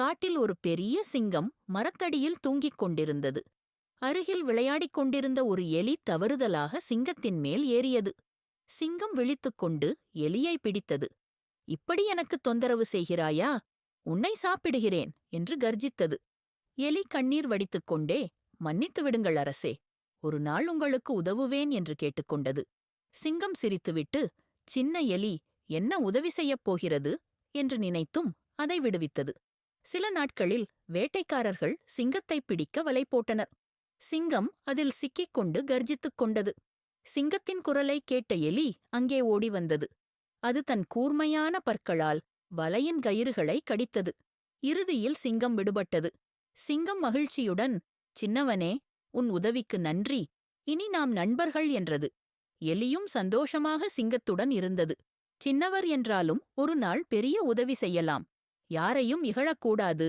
காட்டில் ஒரு பெரிய சிங்கம் மரத்தடியில் தூங்கிக் கொண்டிருந்தது. அருகில் விளையாடிக் கொண்டிருந்த ஒரு எலி தவறுதலாக சிங்கத்தின் மேல் ஏறியது. சிங்கம் விழித்துக்கொண்டு எலியை பிடித்தது. இப்படி எனக்கு தொந்தரவு செய்கிறாயா? உன்னை சாப்பிடுகிறேன் என்று கர்ஜித்தது. எலி கண்ணீர் வடித்துக்கொண்டே மன்னித்து விடுங்கள் அரசே ஒரு நாள் உங்களுக்கு உதவுவேன் என்று கேட்டுக்கொண்டது சிங்கம் சிரித்துவிட்டு சின்ன எலி என்ன உதவி செய்யப் போகிறது? என்று நினைத்தும் அதை விடுவித்தது. சில நாட்களில் வேட்டைக்காரர்கள் சிங்கத்தைப் பிடிக்க வலை போட்டனர். சிங்கம் அதில் சிக்கிக் கொண்டு கர்ஜித்துக் கொண்டது. சிங்கத்தின் குரலை கேட்ட எலி அங்கே ஓடி வந்தது. அது தன் கூர்மையான பற்களால் வலையின் கயிறுகளை கடித்தது. இறுதியில் சிங்கம் விடுபட்டது. சிங்கம் மகிழ்ச்சியுடன் சின்னவனே உன் உதவிக்கு நன்றி. இனி நாம் நண்பர்கள் என்றது. எலியும் சந்தோஷமாக சிங்கத்துடன் இருந்தது. சின்னவர் என்றாலும் ஒரு நாள் பெரிய உதவி செய்யலாம். யாரையும் இகழக்கூடாது.